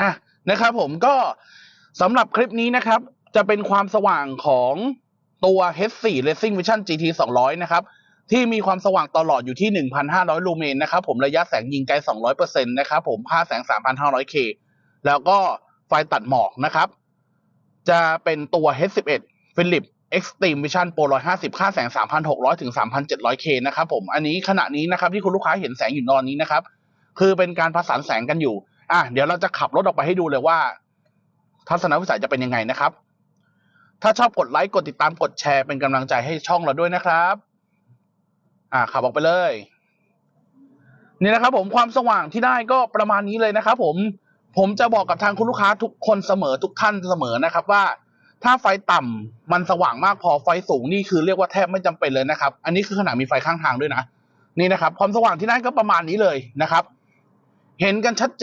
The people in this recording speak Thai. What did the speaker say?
อะนะครับ ผมก็สำหรับคลิปนี้นะครับ จะเป็นความสว่างของตัว H4 Racing Vision GT 200 นะครับ ที่มีความสว่างตลอดอยู่ที่ 1,500 ลูเมนนะครับ ผมระยะแสงยิงไกล 200%นะครับ ผมค่าแสง 3,500K แล้วก็ไฟตัดหมอกนะครับ จะเป็นตัว H11 Philips Extreme Vision Pro 150 ค่าแสง 3,600 ถึง 3,700K นะครับผม อันนี้ขณะนี้นะครับที่คุณลูกค้าเห็นแสงอยู่ตอนนี้นะครับ คือเป็นการผสานแสงกันอยู่ อะเดี๋ยวเราจะขับรถออกไปให้ดูเลยว่า ทัศนวิสัยจะเป็นยังไงนะครับ ถ้าชอบกดไลค์กดติดตามกดแชร์เป็นกำลังใจให้ช่องเราด้วยนะครับ อะขับออกไปเลย นี่นะครับ ผมความสว่างที่ได้ก็ประมาณนี้เลยนะครับ ผมผมจะบอกกับทางคุณลูกค้าทุกคนเสมอทุกท่านเสมอนะครับว่า ถ้าไฟต่ำมันสว่างมากพอไฟสูงนี่คือเรียกว่าแทบไม่จำเป็นเลยนะครับ อันนี้คือขนาดมีไฟข้างทางด้วยนะนี่นะครับ ความสว่างที่ได้ก็ประมาณนี้เลยนะครับ เห็นกันชัดเจน